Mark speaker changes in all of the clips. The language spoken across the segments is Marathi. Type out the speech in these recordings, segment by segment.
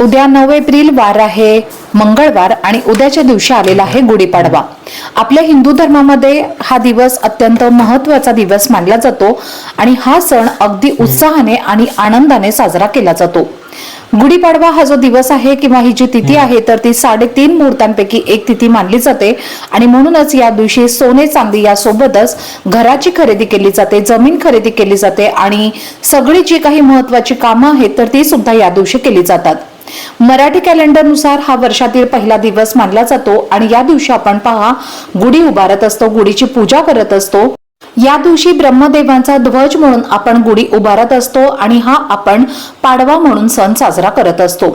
Speaker 1: उद्या नऊ एप्रिल वार आहे. मंगळवार आणि उद्याच्या दिवशी आलेला आहे गुढीपाडवा. आपल्या हिंदू धर्मामध्ये हा दिवस अत्यंत महत्त्वाचा दिवस मानला जातो आणि हा सण अगदी उत्साहाने आणि आनंदाने साजरा केला जातो. गुढीपाडवा हा जो दिवस आहे किंवा ही जी तिथी आहे तर ती साडेतीन मुहूर्तांपैकी एक तिथी मानली जाते आणि म्हणूनच या दिवशी सोने चांदी यासोबतच घराची खरेदी केली जाते जमीन खरेदी केली जाते आणि सगळी जी काही महत्वाची कामं आहेत तर ती सुद्धा या दिवशी केली जातात. मराठी कॅलेंडरनुसार हा वर्षातील पहिला दिवस मानला जातो आणि या दिवशी आपण पहा गुढी उभारत असतो गुढीची पूजा करत असतो. या दिवशी ब्रह्मदेवांचा ध्वज म्हणून आपण गुढी उभारत असतो आणि हा आपण पाडवा म्हणून सण साजरा करत असतो.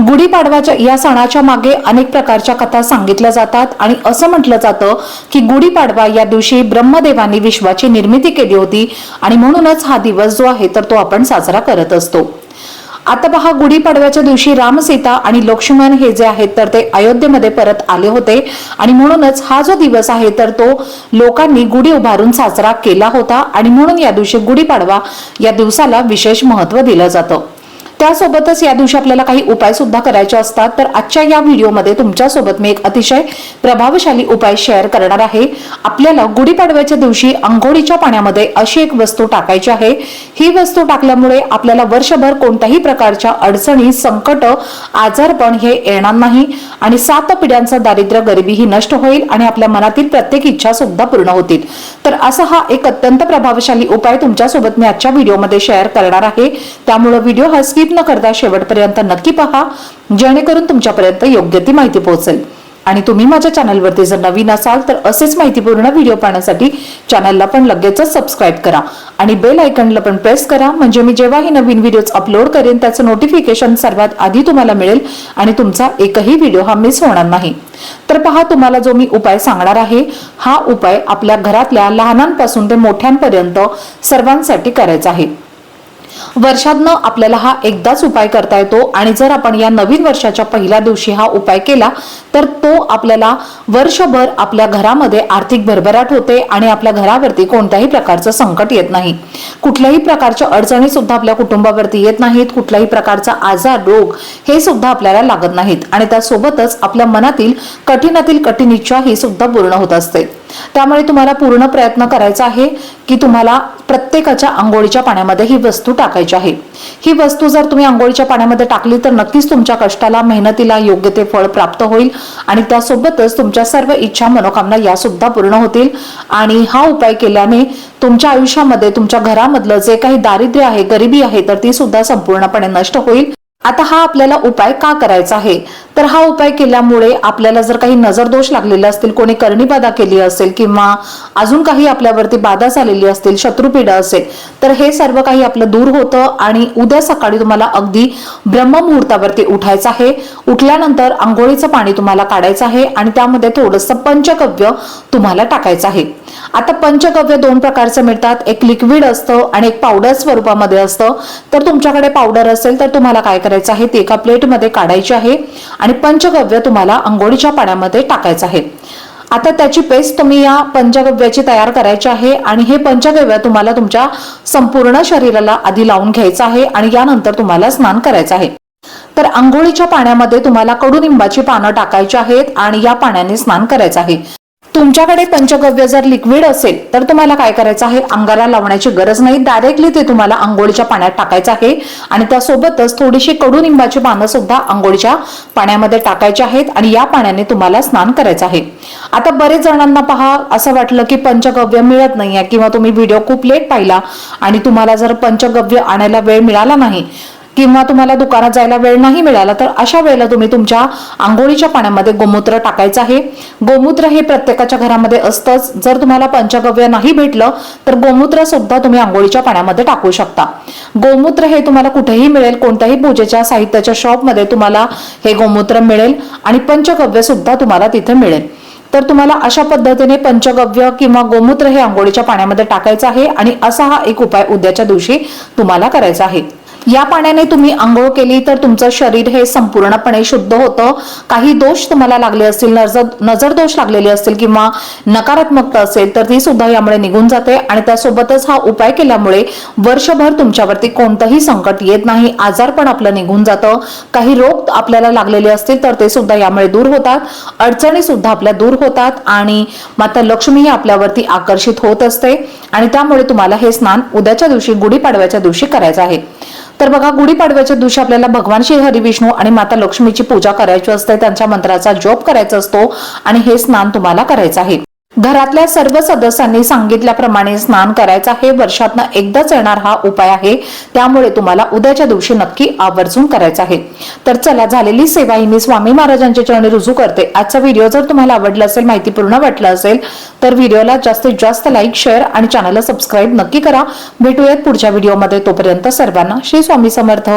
Speaker 1: गुढी पाडवाच्या या सणाच्या मागे अनेक प्रकारच्या कथा सांगितल्या जातात आणि असं म्हटलं जातं की गुढी पाडवा या दिवशी ब्रह्मदेवांनी विश्वाची निर्मिती केली होती आणि म्हणूनच हा दिवस जो आहे तर तो आपण साजरा करत असतो. आता पहा गुढीपाडव्याच्या दिवशी राम सीता आणि लक्ष्मण हे जे आहेत तर ते अयोध्येमध्ये परत आले होते. आणि म्हणूनच हा जो दिवस आहे तर तो लोकांनी गुढी उभारून साजरा केला होता. आणि म्हणून या दिवशी गुढीपाडवा या दिवसाला विशेष महत्त्व दिलं जातं. त्यासोबतच या दिवशी आपल्याला काही उपाय सुद्धा करायचे असतात. तर आजच्या या व्हिडिओमध्ये तुमच्यासोबत मी एक अतिशय प्रभावशाली उपाय शेअर करणार आहे. आपल्याला गुढीपाडव्याच्या दिवशी आंघोळीच्या पाण्यामध्ये अशी एक वस्तू टाकायची आहे. ही वस्तू टाकल्यामुळे आपल्याला वर्षभर कोणत्याही प्रकारच्या अडचणी संकट आजारपण हे येणार नाही आणि सात पिढ्यांचं दारिद्र्य गरिबी ही नष्ट होईल आणि आपल्या मनातील प्रत्येक इच्छा सुद्धा पूर्ण होतील. तर असा हा एक अत्यंत प्रभावशाली उपाय तुमच्यासोबत मी आजच्या व्हिडिओमध्ये शेअर करणार आहे. त्यामुळे व्हिडिओ हा स्किप न करता शेवटपर्यंत नक्की पहा जेणेकरून तुमच्यापर्यंत योग्य ती माहिती पोहोचेल. आणि तुम्ही माझ्या चॅनलवरती जर नवीन असाल तर असेच माहितीपूर्ण व्हिडिओ पाहण्यासाठी चॅनलला पण लगेचच सबस्क्राईब करा. आणि बेल आयकनला पण प्रेस करा म्हणजे मी जेव्हाही नवीन व्हिडिओज अपलोड करेन त्याचं नोटिफिकेशन सर्वात आधी तुम्हाला मिळेल आणि तुमचा एकही व्हिडिओ हा मिस होणार नाही. तर पहा तुम्हाला जो मी उपाय सांगणार आहे हा उपाय आपल्या घरातल्या लहानांपासून ते मोठ्यांपर्यंत सर्वांसाठी करायचा आहे. वर्षातनं आपल्याला हा एकदाच उपाय करता येतो. आणि जर आपण या नवीन वर्षाच्या पहिल्या दिवशी हा उपाय केला तर तो आपल्याला वर्षभर आपल्या घरामध्ये आर्थिक भरभराट होते आणि आपल्या घरावरती कोणत्याही प्रकारचं संकट येत नाही. कुठल्याही प्रकारच्या अडचणी सुद्धा आपल्या कुटुंबावरती येत नाहीत. कुठल्याही प्रकारचा आजार रोग हे सुद्धा आपल्याला लागत नाहीत. आणि त्यासोबतच आपल्या मनातील कठीणातील कठीण इच्छा ही सुद्धा पूर्ण होत असते. त्यामुळे तुम्हाला पूर्ण प्रयत्न करायचा आहे की तुम्हाला प्रत्येकाच्या आंघोळीच्या पाण्यामध्ये ही वस्तू टाकायची आहे. ही वस्तू जर तुम्ही आंघोळीच्या पाण्यामध्ये टाकली तर नक्कीच तुमच्या कष्टाला मेहनतीला योग्य ते फळ प्राप्त होईल आणि त्यासोबतच तुमच्या सर्व इच्छा मनोकामना या सुद्धा पूर्ण होतील. आणि हा उपाय केल्याने तुमच्या आयुष्यामध्ये तुमच्या घरामधलं जे काही दारिद्र्य आहे गरिबी आहे तर ती सुद्धा संपूर्णपणे नष्ट होईल. आता हा आपल्याला उपाय का करायचा आहे? तर हा उपाय केल्यामुळे आपल्याला जर काही नजर दोष लागलेले असतील कोणी करणी बाधा केली असेल किंवा अजून काही आपल्यावरती बाधा झालेली असतील शत्रुपीडा असेल तर हे सर्व काही आपलं दूर होतं आणि उद्या सकाळी तुम्हाला अगदी ब्रह्ममुहूर्तावरती उठायचं आहे. उठल्यानंतर आंघोळीचं पाणी तुम्हाला काढायचं आहे आणि त्यामध्ये थोडंसं पंचकव्य तुम्हाला टाकायचं आहे. आता पंचगव्य दोन प्रकारचं मिळतात. एक लिक्विड असतं आणि एक पावडर स्वरूपामध्ये असतं. तर तुमच्याकडे पावडर असेल तर तुम्हाला काय करायचं? आहे ते एका प्लेटमध्ये काढायची आहे आणि पंचगव्य तुम्हाला आंघोळीच्या पाण्यामध्ये टाकायचं आहे. आता त्याची पेस्ट तुम्ही या पंचगव्याची तयार करायची आहे आणि हे पंचगव्य तुम्हाला तुमच्या संपूर्ण शरीराला आधी लावून घ्यायचं आहे आणि यानंतर तुम्हाला स्नान करायचं आहे. तर आंघोळीच्या पाण्यामध्ये तुम्हाला कडुनिंबाची पानं टाकायची आहेत आणि या पाण्याने स्नान करायचं आहे. तुमच्याकडे पंचगव्य जर लिक्विड असेल तर तुम्हाला काय करायचं आहे? अंगाला लावण्याची गरज नाही. डायरेक्टली ते तुम्हाला आंघोळीच्या पाण्यात टाकायचं आहे. आणि त्यासोबतच थोडीशी कडुनिंबाची पानं सुद्धा आंघोळीच्या पाण्यामध्ये टाकायची आहेत आणि या पाण्याने तुम्हाला स्नान करायचं आहे. आता बरेच जणांना पहा असं वाटलं की पंचगव्य मिळत नाहीये किंवा तुम्ही व्हिडिओ खूप लेट पाहिला आणि तुम्हाला जर पंचगव्य आणायला वेळ मिळाला नाही किंवा तुम्हाला दुकानात जायला वेळ नाही मिळाला तर अशा वेळेला तुम्ही तुमच्या आंघोळीच्या पाण्यामध्ये गोमूत्र टाकायचं आहे. गोमूत्र हे प्रत्येकाच्या घरामध्ये असतंच. जर तुम्हाला पंचगव्य नाही भेटलं तर गोमूत्र सुद्धा तुम्ही आंघोळीच्या पाण्यामध्ये टाकू शकता. गोमूत्र हे तुम्हाला कुठेही मिळेल. कोणत्याही पूजेच्या साहित्याच्या शॉपमध्ये तुम्हाला हे गोमूत्र मिळेल आणि पंचगव्य सुद्धा तुम्हाला तिथे मिळेल. तर तुम्हाला अशा पद्धतीने पंचगव्य किंवा गोमूत्र हे आंघोळीच्या पाण्यामध्ये टाकायचं आहे आणि असा हा एक उपाय उद्याच्या दिवशी तुम्हाला करायचा आहे. या पाण्याने तुम्ही आंघोळ केली तर तुमचं शरीर हे संपूर्णपणे शुद्ध होतं. काही दोष तुम्हाला लागले असतील नजर नजर दोष लागलेले असतील किंवा नकारात्मकता असेल तर ती सुद्धा यामुळे निघून जाते आणि त्यासोबतच हा उपाय केल्यामुळे वर्षभर तुमच्यावरती कोणतंही संकट येत नाही आजार पण आपलं निघून जातं. काही रोग आपल्याला लागलेले असतील तर ते सुद्धा यामुळे दूर होतात. अडचणी सुद्धा आपल्या दूर होतात आणि माता लक्ष्मी ही आपल्यावरती आकर्षित होत असते आणि त्यामुळे तुम्हाला हे स्नान उद्याच्या दिवशी गुढीपाडव्याच्या दिवशी करायचं आहे. तर बघा गुढीपाडव्याच्या दिवशी आपल्याला भगवान श्री हरी विष्णू आणि माता लक्ष्मीची पूजा करायची असते त्यांच्या मंत्राचा जप करायचा असतो आणि हे स्नान तुम्हाला करायचं आहे. घरातल्या सर्व सदस्यांनी सांगितल्याप्रमाणे स्नान करायचं हे वर्षातनं एकदाच येणार हा उपाय आहे. त्यामुळे तुम्हाला उद्याच्या दिवशी नक्की आवर्जून करायचं आहे. तर चला झालेली सेवा ही मी स्वामी महाराजांच्या चरणी रुजू करते. आजचा व्हिडिओ जर तुम्हाला आवडला असेल माहितीपूर्ण वाटला असेल तर व्हिडिओला जास्तीत जास्त लाईक शेअर आणि चॅनलला सबस्क्राईब नक्की करा. भेटूयात पुढच्या व्हिडिओमध्ये. तोपर्यंत सर्वांना श्री स्वामी समर्थ.